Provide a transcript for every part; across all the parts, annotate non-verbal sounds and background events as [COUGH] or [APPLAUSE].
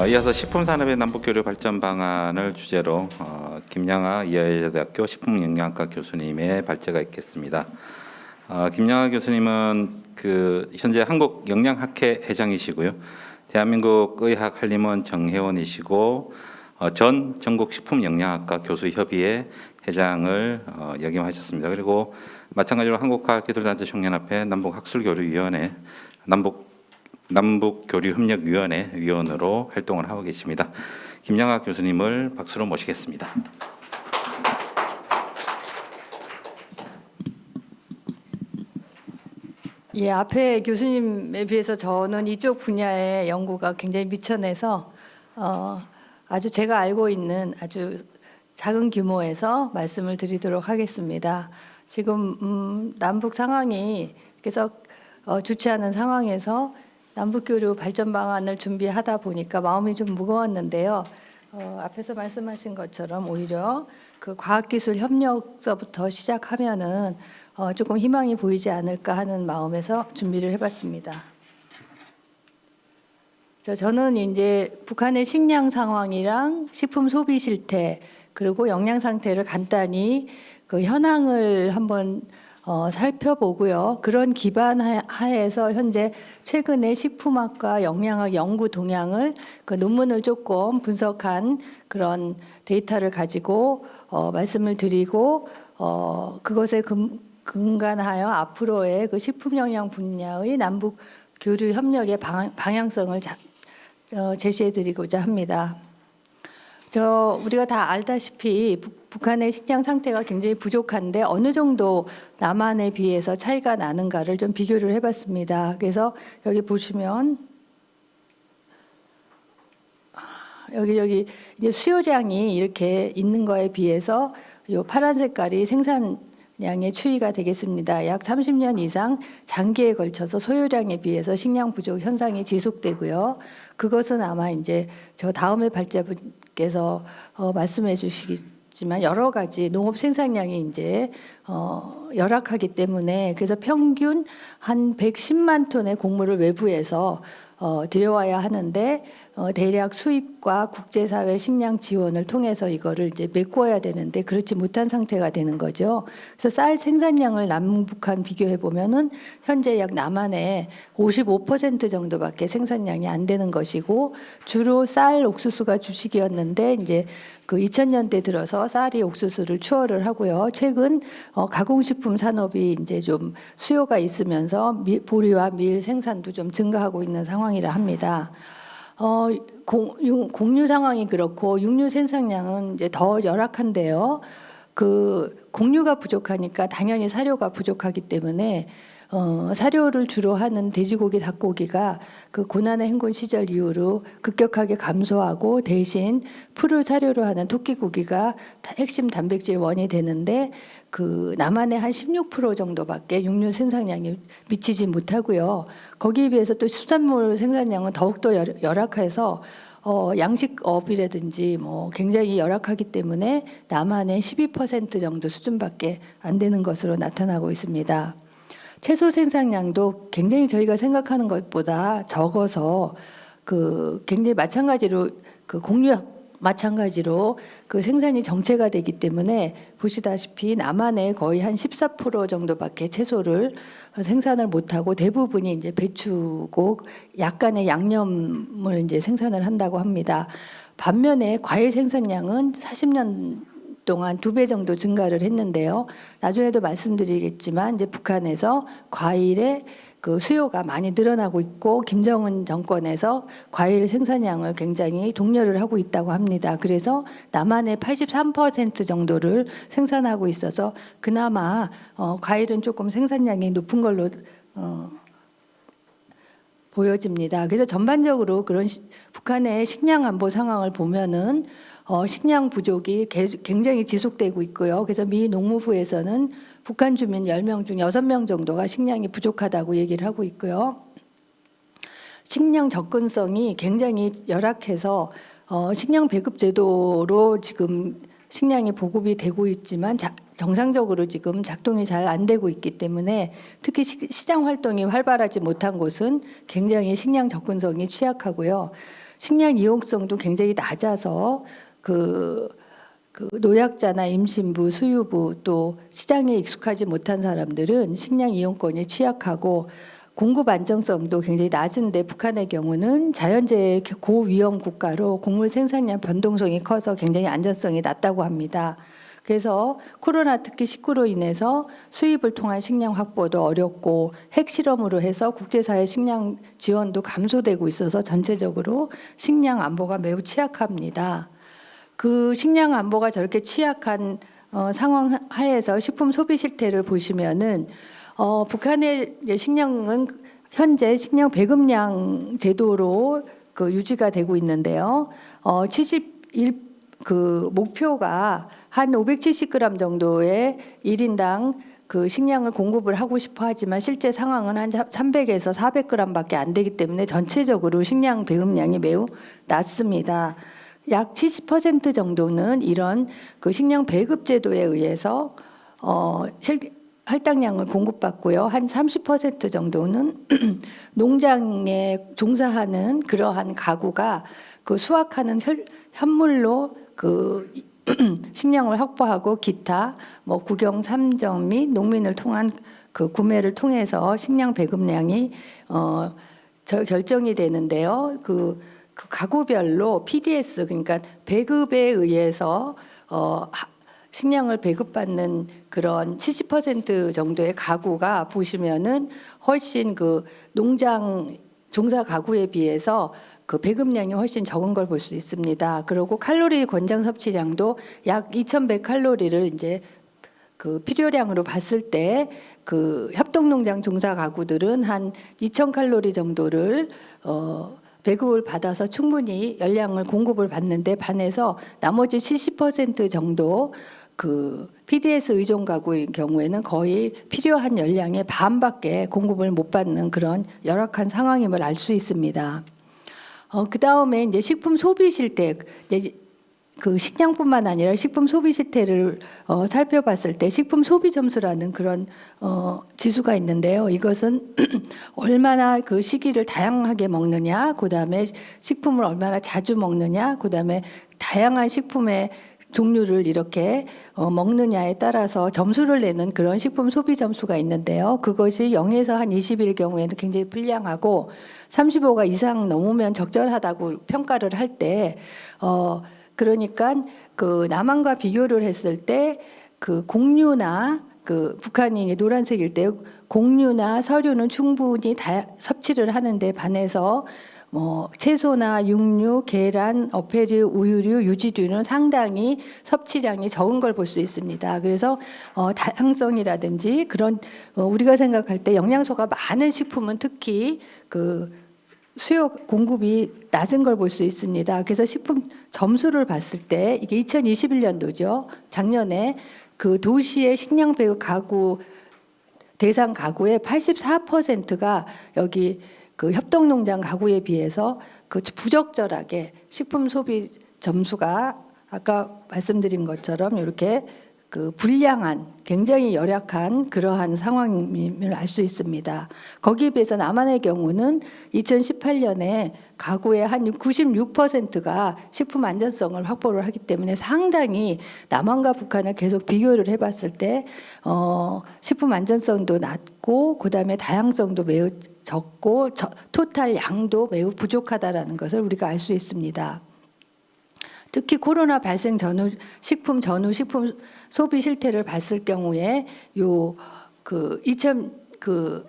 어, 이어서 식품산업의 남북교류 발전 방안을 주제로 어, 김양아 이화여자대학교 식품영양학과 교수님의 발제가 있겠습니다. 어, 김양아 교수님은 그 현재 한국 영양학회 회장이시고요. 대한민국 의학 한림원 정회원이시고 어, 전 전국 식품영양학과 교수협의회 회장을 어, 역임하셨습니다. 그리고 마찬가지로 한국과학기술단체 총연합회 남북학술교류위원회 남북 남북 교류 협력 위원회 위원으로 활동을 하고 계십니다. 김양학 교수님을 박수로 모시겠습니다. 예, 앞에 교수님에 비해서 저는 이쪽 분야의 연구가 굉장히 미천해서 어, 아주 제가 알고 있는 아주 작은 규모에서 말씀을 드리도록 하겠습니다. 지금 음, 남북 상황이 그래서 어, 않은 상황에서 남북교류 발전 방안을 준비하다 보니까 마음이 좀 무거웠는데요. 어, 앞에서 말씀하신 것처럼 오히려 그 과학기술 협력서부터 시작하면은 어, 조금 희망이 보이지 않을까 하는 마음에서 준비를 해봤습니다. 저 저는 이제 북한의 식량 상황이랑 식품 소비 실태 그리고 영양 상태를 간단히 그 현황을 한번 어, 살펴보고요. 그런 기반 하- 하에서 현재 최근에 식품학과 영양학 연구 동향을 그 논문을 조금 분석한 그런 데이터를 가지고 어, 말씀을 드리고 어, 그것에 근, 근간하여 앞으로의 그 식품 영양 분야의 남북 교류 협력의 방, 방향성을 자, 어, 제시해 드리고자 합니다. 저 우리가 다 알다시피 북- 북한의 식량 상태가 굉장히 부족한데 어느 정도 남한에 비해서 차이가 나는가를 좀 비교를 해봤습니다. 그래서 여기 보시면 아, 여기 여기 수요량이 이렇게 있는 거에 비해서 요 파란 색깔이 생산량의 추이가 되겠습니다. 약 30년 이상 장기에 걸쳐서 소요량에 비해서 식량 부족 현상이 지속되고요. 그것은 아마 이제 저 다음에 발제분께서 어, 말씀해 주시겠 지만 여러 가지 농업 생산량이 이제 어, 열악하기 때문에 그래서 평균 한 110만 톤의 곡물을 외부에서 어, 들여와야 하는데 어, 대략 수입과 국제사회 식량 지원을 통해서 이거를 이제 메꿔야 되는데 그렇지 못한 상태가 되는 거죠. 그래서 쌀 생산량을 남북한 비교해 보면은 현재 약 남한의 55% 정도밖에 생산량이 안 되는 것이고 주로 쌀 옥수수가 주식이었는데 이제 그 2000년대 들어서 쌀이 옥수수를 추월을 하고요. 최근 어, 가공식품 산업이 이제 좀 수요가 있으면서 미, 보리와 밀 생산도 좀 증가하고 있는 상황이라 합니다. 어, 공, 육- 공유 상황이 그렇고 육류 생산량은 이제 더 열악한데요. 그 공유가 부족하니까 당연히 사료가 부족하기 때문에 어, 사료를 주로 하는 돼지고기, 닭고기가 그 고난의 행군 시절 이후로 급격하게 감소하고 대신 풀을 사료로 하는 토끼고기가 다- 핵심 단백질 원이 되는데 그 남한의 한 16% 정도밖에 육류 생산량이 미치지 못하고요. 거기에 비해서 또 수산물 생산량은 더욱더 열- 열악해서 어, 양식업이라든지 뭐 굉장히 열악하기 때문에 남한의 12% 정도 수준밖에 안 되는 것으로 나타나고 있습니다. 채소 생산량도 굉장히 저희가 생각하는 것보다 적어서 그 굉장히 마찬가지로 그 공유 마찬가지로 그 생산이 정체가 되기 때문에 보시다시피 남한의 거의 한 14% 정도밖에 채소를 생산을 못하고 대부분이 이제 배추고 약간의 양념을 이제 생산을 한다고 합니다. 반면에 과일 생산량은 40년 동안 두 배 정도 증가를 했는데요. 나중에도 말씀드리겠지만 이제 북한에서 과일의 그 수요가 많이 늘어나고 있고 김정은 정권에서 과일 생산량을 굉장히 독려를 하고 있다고 합니다. 그래서 남한의 83% 정도를 생산하고 있어서 그나마 어, 과일은 조금 생산량이 높은 걸로 어, 보여집니다. 그래서 전반적으로 그런 시- 북한의 식량 안보 상황을 보면은 어, 식량 부족이 계속 굉장히 지속되고 있고요. 그래서 미 농무부에서는 북한 주민 10명 중 6명 정도가 식량이 부족하다고 얘기를 하고 있고요. 식량 접근성이 굉장히 열악해서 어, 식량 배급 제도로 지금 식량이 보급이 되고 있지만 자, 정상적으로 지금 작동이 잘 안 되고 있기 때문에 특히 시, 시장 활동이 활발하지 못한 곳은 굉장히 식량 접근성이 취약하고요. 식량 이용성도 굉장히 낮아서 그, 그 노약자나 임신부, 수유부 또 시장에 익숙하지 못한 사람들은 식량 이용권이 취약하고 공급 안정성도 굉장히 낮은데 북한의 경우는 자연재해 고위험 국가로 곡물 생산량 변동성이 커서 굉장히 안전성이 낮다고 합니다. 그래서 코로나 특히 19로 인해서 수입을 통한 식량 확보도 어렵고 핵실험으로 해서 국제사회 식량 지원도 감소되고 있어서 전체적으로 식량 안보가 매우 취약합니다. 그 식량 안보가 저렇게 취약한 어, 상황 하에서 식품 소비 실태를 보시면은 어, 북한의 식량은 현재 식량 배급량 제도로 그 유지가 되고 있는데요. 어, 71그 목표가 한 570g 정도의 1인당 그 식량을 공급을 하고 싶어 하지만 실제 상황은 한 300에서 400g밖에 안 되기 때문에 전체적으로 식량 배급량이 매우 낮습니다. 약 70% 정도는 이런 그 식량 배급 제도에 의해서 어 실, 할당량을 공급받고요. 한 30% 정도는 [CLEARS THROAT] 농장에 종사하는 그러한 가구가 그 수확하는 혈, 현물로 그 [CLEARS THROAT] 식량을 확보하고 기타 뭐 국영 삼정 및 농민을 통한 그 구매를 통해서 식량 배급량이 어저 결정이 되는데요. 그, 그 가구별로 PDS 그러니까 배급에 의해서 어 하- 식량을 배급받는 그런 70% 정도의 가구가 보시면은 훨씬 그 농장 종사 가구에 비해서 그 배급량이 훨씬 적은 걸 볼 수 있습니다. 그리고 칼로리 권장 섭취량도 약 2,100 칼로리를 이제 그 필요량으로 봤을 때 그 협동농장 종사 가구들은 한2,000 칼로리 정도를 어 배급을 받아서 충분히 열량을 공급을 받는데 반해서 나머지 70% 정도 그 PDS 의존 가구의 경우에는 거의 필요한 열량의 반밖에 공급을 못 받는 그런 열악한 상황임을 알 수 있습니다. 어, 그 다음에 이제 식품 소비 실태, 이제 그 식량뿐만 아니라 식품 소비 실태를 어, 살펴봤을 때 식품 소비 점수라는 그런 어, 지수가 있는데요. 이것은 [CLEARS THROAT] 얼마나 그 시기를 다양하게 먹느냐, 그 다음에 식품을 얼마나 자주 먹느냐, 그 다음에 다양한 식품의 종류를 이렇게 어, 먹느냐에 따라서 점수를 내는 그런 식품 소비 점수가 있는데요. 그것이 0에서 한 20일 경우에는 굉장히 불량하고 35가 이상 넘으면 적절하다고 평가를 할 때 어, 그러니까 그 남한과 비교를 했을 때 그 공유나 그 북한이 노란색일 때 공유나 서류는 충분히 다 섭취를 하는데 반해서 뭐 채소나 육류, 계란, 어패류, 우유류, 유지류는 상당히 섭취량이 적은 걸 볼 수 있습니다. 그래서 어, 다양성이라든지 그런 어, 우리가 생각할 때 영양소가 많은 식품은 특히 그 수요 공급이 낮은 걸 볼 수 있습니다. 그래서 식품 점수를 봤을 때 이게 2021년도죠. 작년에 그 도시의 식량 배급 가구 대상 가구의 84%가 여기 그 협동농장 가구에 비해서 그 부적절하게 식품 소비 점수가 아까 말씀드린 것처럼 이렇게 그 불량한 굉장히 열악한 그러한 상황임을 알 수 있습니다. 거기에 비해서 남한의 경우는 2018년에 가구의 한 96%가 식품 안전성을 확보를 하기 때문에 상당히 남한과 북한을 계속 비교를 해봤을 때 어, 식품 안전성도 낮고 그다음에 다양성도 매우 적고 저, 토탈 양도 매우 부족하다라는 것을 우리가 알 수 있습니다. 특히 코로나 발생 전후 식품 전후 식품 소비 실태를 봤을 경우에 요그 2000그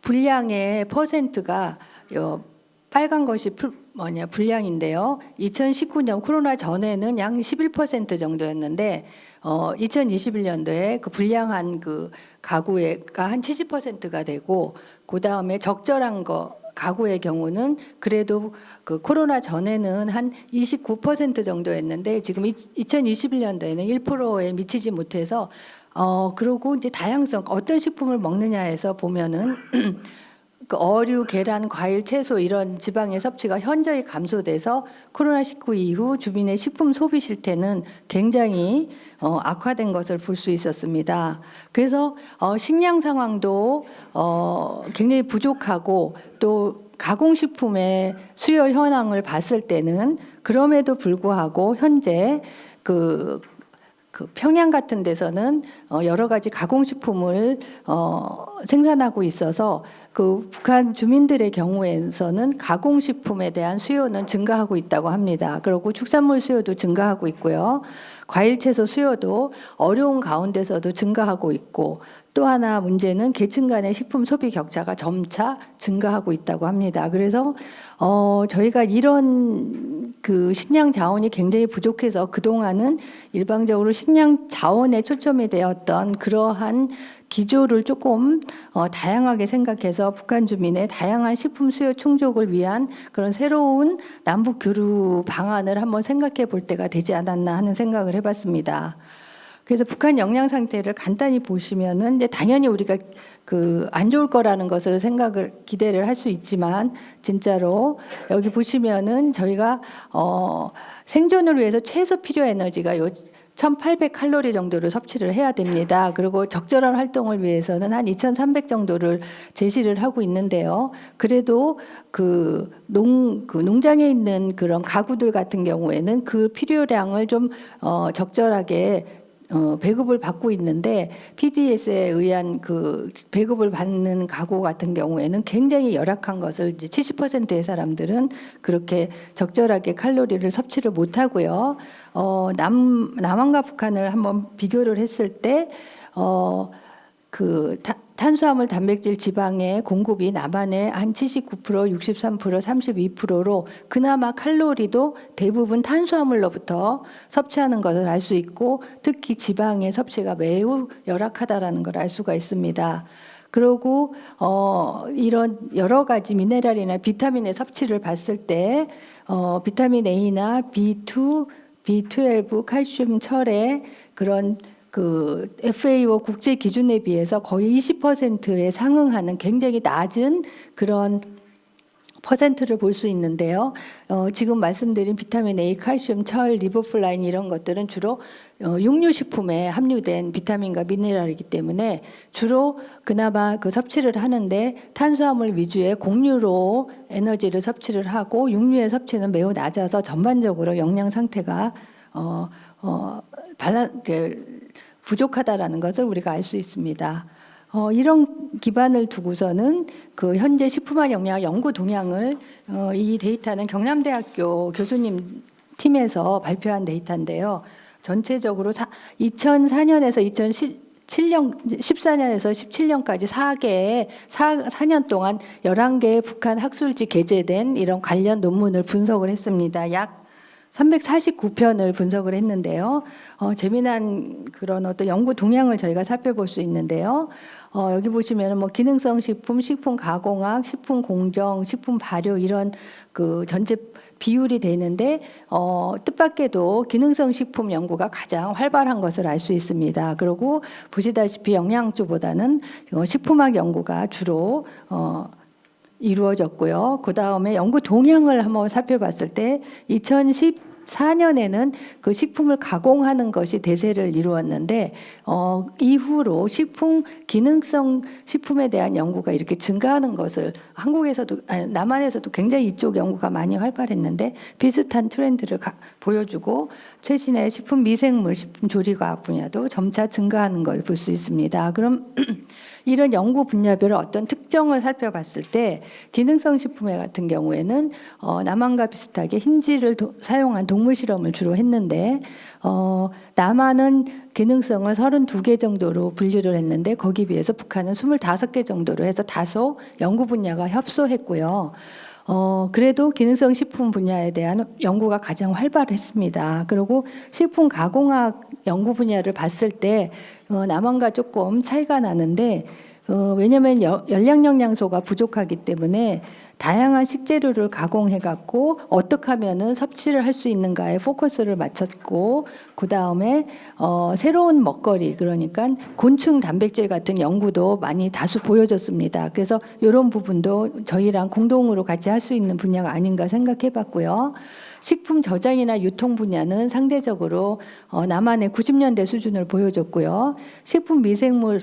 불량의 퍼센트가 요 빨간 것이 풀, 뭐냐 불량인데요. 2019년 코로나 전에는 약 11% 정도였는데 어 2021년도에 그 불량한 그 가구가 한 70%가 되고 그 다음에 적절한 거 가구의 경우는 그래도 그 코로나 전에는 한 29% 정도였는데 지금 2021년도에는 1%에 미치지 못해서 어 그러고 이제 다양성 어떤 식품을 먹느냐에서 보면은 [CLEARS THROAT] 그 어류, 계란, 과일, 채소 이런 지방의 섭취가 현저히 감소돼서 코로나19 이후 주민의 식품 소비 실태는 굉장히 어, 악화된 것을 볼 수 있었습니다. 그래서 어, 식량 상황도 어, 굉장히 부족하고 또 가공식품의 수요 현황을 봤을 때는 그럼에도 불구하고 현재 그, 그 평양 같은 데서는 어, 여러 가지 가공식품을 어, 생산하고 있어서 그 북한 주민들의 경우에서는 가공식품에 대한 수요는 증가하고 있다고 합니다. 그리고 축산물 수요도 증가하고 있고요. 과일 채소 수요도 어려운 가운데서도 증가하고 있고 또 하나 문제는 계층 간의 식품 소비 격차가 점차 증가하고 있다고 합니다. 그래서 어 저희가 이런 그 식량 자원이 굉장히 부족해서 그동안은 일방적으로 식량 자원에 초점이 되었던 그러한 기조를 조금 어, 다양하게 생각해서 북한 주민의 다양한 식품 수요 충족을 위한 그런 새로운 남북 교류 방안을 한번 생각해 볼 때가 되지 않았나 하는 생각을 해봤습니다. 그래서 북한 영양 상태를 간단히 보시면은 이제 당연히 우리가 그 안 좋을 거라는 것을 생각을 기대를 할 수 있지만 진짜로 여기 보시면은 저희가 어 생존을 위해서 최소 필요 에너지가 요 1,800 칼로리 정도를 섭취를 해야 됩니다. 그리고 적절한 활동을 위해서는 한 2,300 정도를 제시를 하고 있는데요. 그래도 그 농, 그 농장에 있는 그런 가구들 같은 경우에는 그 필요량을 좀 어, 적절하게 어, 배급을 받고 있는데 PDS에 의한 그 배급을 받는 가구 같은 경우에는 굉장히 열악한 것을 이제 70%의 사람들은 그렇게 적절하게 칼로리를 섭취를 못 하고요. 어, 남 남한과 북한을 한번 비교를 했을 때 어, 그 타, 탄수화물, 단백질, 지방의 공급이 남한의 한 79%, 63%, 32%로 그나마 칼로리도 대부분 탄수화물로부터 섭취하는 것을 알 수 있고 특히 지방의 섭취가 매우 열악하다라는 걸 알 수가 있습니다. 그리고 어 이런 여러 가지 미네랄이나 비타민의 섭취를 봤을 때 어 비타민 A나 B2, B12, 칼슘, 철의 그런 그 FAO 국제 기준에 비해서 거의 20%에 상응하는 굉장히 낮은 그런 퍼센트를 볼 수 있는데요. 어, 지금 말씀드린 비타민 A, 칼슘, 철, 리보플라인 이런 것들은 주로 어, 육류식품에 함유된 비타민과 미네랄이기 때문에 주로 그나마 그 섭취를 하는데 탄수화물 위주의 곡류로 에너지를 섭취를 하고 육류의 섭취는 매우 낮아서 전반적으로 영양 상태가 어, 어, 발란, 그, 부족하다라는 것을 우리가 알 수 있습니다. 어, 이런 기반을 두고서는 그 현재 식품화 영양 연구 동향을 어, 이 데이터는 경남대학교 교수님 팀에서 발표한 데이터인데요. 전체적으로 사, 2004년에서 2017년 14년에서 17년까지 4개의 4, 4년 동안 11개의 북한 학술지 게재된 이런 관련 논문을 분석을 했습니다. 약 349편을 분석을 했는데요. 어, 재미난 그런 어떤 연구 동향을 저희가 살펴볼 수 있는데요. 어, 여기 보시면은 뭐 기능성 식품, 식품 가공학, 식품 공정, 식품 발효 이런 그 전체 비율이 되는데 어, 뜻밖에도 기능성 식품 연구가 가장 활발한 것을 알 수 있습니다. 그리고 보시다시피 영양주보다는 어, 식품학 연구가 주로 어, 이루어졌고요. 그 다음에 연구 동향을 한번 살펴봤을 때 2014년에는 그 식품을 가공하는 것이 대세를 이루었는데 어, 이후로 식품 기능성 식품에 대한 연구가 이렇게 증가하는 것을 한국에서도 아니, 남한에서도 굉장히 이쪽 연구가 많이 활발했는데 비슷한 트렌드를 가, 보여주고 최신의 식품 미생물 식품 조리과학 분야도 점차 증가하는 걸 볼 수 있습니다. 그럼 [CLEARS THROAT] 이런 연구 분야별의 어떤 특 정을 살펴봤을 때 기능성 식품에 같은 경우에는 어, 남한과 비슷하게 흰질을 도, 사용한 동물 실험을 주로 했는데 어, 남한은 기능성을 32개 정도로 분류를 했는데 거기 비해서 북한은 25개 정도로 해서 다소 연구 분야가 협소했고요. 어, 그래도 기능성 식품 분야에 대한 연구가 가장 활발했습니다. 그리고 식품 가공학 연구 분야를 봤을 때 어, 남한과 조금 차이가 나는데 어, 왜냐하면 여- 열량 영 양소가 부족하기 때문에 다양한 식재료를 가공해 갖고 어떻게 하면은 섭취를 할 수 있는가에 포커스를 맞췄고 그 다음에 어, 새로운 먹거리 그러니까 곤충 단백질 같은 연구도 많이 다수 보여졌습니다. 그래서 이런 부분도 저희랑 공동으로 같이 할 수 있는 분야가 아닌가 생각해봤고요. 식품 저장이나 유통 분야는 상대적으로 어, 남한의 90년대 수준을 보여줬고요. 식품 미생물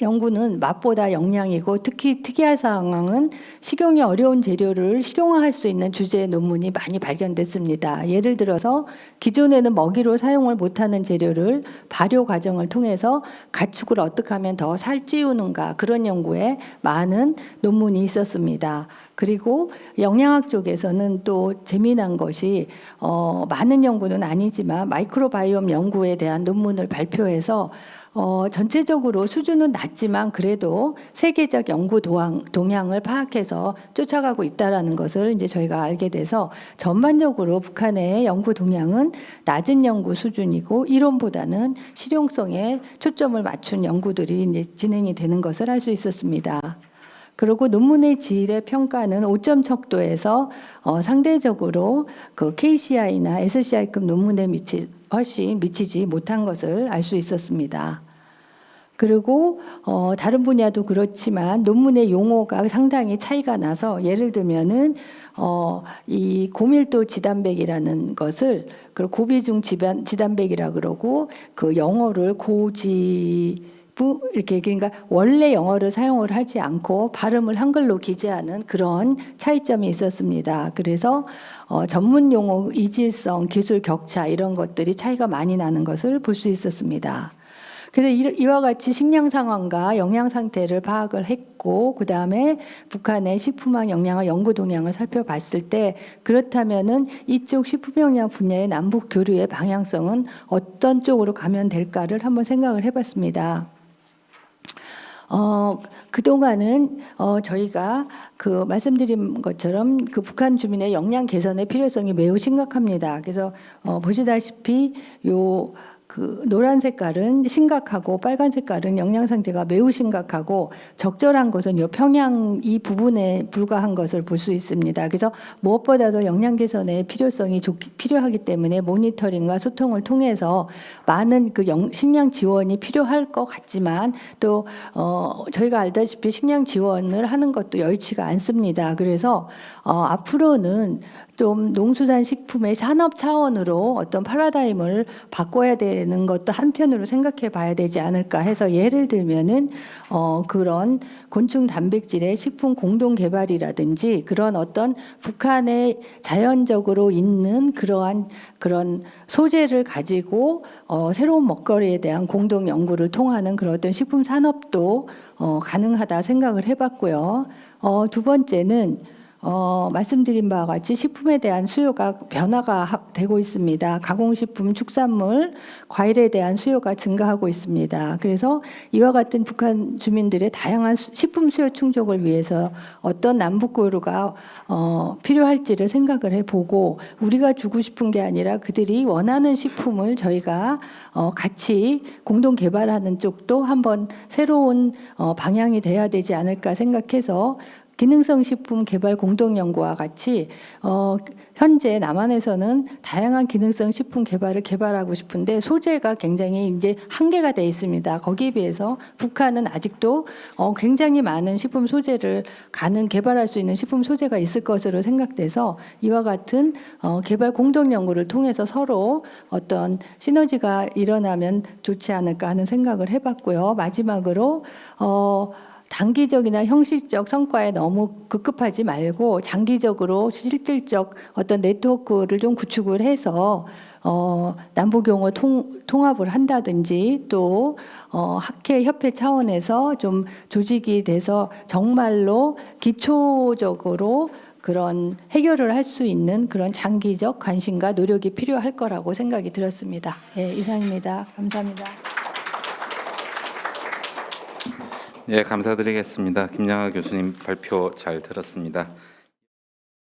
연구는 맛보다 영양이고 특히 특이할 상황은 식용이 어려운 재료를 실용화할 수 있는 주제 논문이 많이 발견됐습니다. 예를 들어서 기존에는 먹이로 사용을 못하는 재료를 발효 과정을 통해서 가축을 어떻게 하면 더 살찌우는가 그런 연구에 많은 논문이 있었습니다. 그리고 영양학 쪽에서는 또 재미난 것이 어, 많은 연구는 아니지만 마이크로바이옴 연구에 대한 논문을 발표해서 어, 전체적으로 수준은 낮지만 그래도 세계적 연구 도항, 동향을 파악해서 쫓아가고 있다라는 것을 이제 저희가 알게 돼서 전반적으로 북한의 연구 동향은 낮은 연구 수준이고 이론보다는 실용성에 초점을 맞춘 연구들이 이제 진행이 되는 것을 알 수 있었습니다. 그리고 논문의 질의 평가는 5점 척도에서 어, 상대적으로 그 KCI나 SCI급 논문에 미치 훨씬 미치지 못한 것을 알 수 있었습니다. 그리고 어, 다른 분야도 그렇지만 논문의 용어가 상당히 차이가 나서 예를 들면은 어, 이 고밀도 지단백이라는 것을 그 고비중 지단, 지단백이라 그러고 그 영어를 고지 부 이렇게 그러니까 원래 영어를 사용을 하지 않고 발음을 한글로 기재하는 그런 차이점이 있었습니다. 그래서 어, 전문 용어 이질성, 기술 격차 이런 것들이 차이가 많이 나는 것을 볼 수 있었습니다. 그래서 이- 이와 같이 식량 상황과 영양 상태를 파악을 했고 그 다음에 북한의 식품학 영양학 연구 동향을 살펴봤을 때 그렇다면은 이쪽 식품 영양 분야의 남북 교류의 방향성은 어떤 쪽으로 가면 될까를 한번 생각을 해봤습니다. 어, 그동안은 어, 저희가 그 말씀드린 것처럼 그 북한 주민의 영양 개선의 필요성이 매우 심각합니다. 그래서 어, 보시다시피 요 그 노란 색깔은 심각하고 빨간 색깔은 영양 상태가 매우 심각하고 적절한 것은 요 평양 이 부분에 불과한 것을 볼 수 있습니다. 그래서 무엇보다도 영양 개선의 필요성이 좋, 필요하기 때문에 모니터링과 소통을 통해서 많은 그 영, 식량 지원이 필요할 것 같지만 또 어, 저희가 알다시피 식량 지원을 하는 것도 여의치가 않습니다. 그래서 어, 앞으로는 좀 농수산 식품의 산업 차원으로 어떤 파라다임을 바꿔야 되는 것도 한편으로 생각해 봐야 되지 않을까 해서 예를 들면은 어 그런 곤충 단백질의 식품 공동 개발이라든지 그런 어떤 북한에 자연적으로 있는 그러한 그런 소재를 가지고 어 새로운 먹거리에 대한 공동 연구를 통하는 그런 어떤 식품 산업도 어 가능하다 생각을 해 봤고요. 어 두 번째는 어, 말씀드린 바와 같이 식품에 대한 수요가 변화가 하- 되고 있습니다. 가공식품, 축산물, 과일에 대한 수요가 증가하고 있습니다. 그래서 이와 같은 북한 주민들의 다양한 수- 식품 수요 충족을 위해서 어떤 남북 교류가 어, 필요할지를 생각을 해보고 우리가 주고 싶은 게 아니라 그들이 원하는 식품을 저희가 어, 같이 공동 개발하는 쪽도 한번 새로운 어, 방향이 돼야 되지 않을까 생각해서 기능성 식품 개발 공동 연구와 같이 어, 현재 남한에서는 다양한 기능성 식품 개발을 개발하고 싶은데 소재가 굉장히 이제 한계가 돼 있습니다. 거기에 비해서 북한은 아직도 어, 굉장히 많은 식품 소재를 가능 개발할 수 있는 식품 소재가 있을 것으로 생각돼서 이와 같은 어, 개발 공동 연구를 통해서 서로 어떤 시너지가 일어나면 좋지 않을까 하는 생각을 해봤고요. 마지막으로 어, 단기적이나 형식적 성과에 너무 급급하지 말고 장기적으로 실질적 어떤 네트워크를 좀 구축을 해서 어, 남북용어 통, 통합을 한다든지 또 어, 학회 협회 차원에서 좀 조직이 돼서 정말로 기초적으로 그런 해결을 할 수 있는 그런 장기적 관심과 노력이 필요할 거라고 생각이 들었습니다. 예, 이상입니다. 감사합니다. 예, 감사드리겠습니다. 김양하 교수님 발표 잘 들었습니다.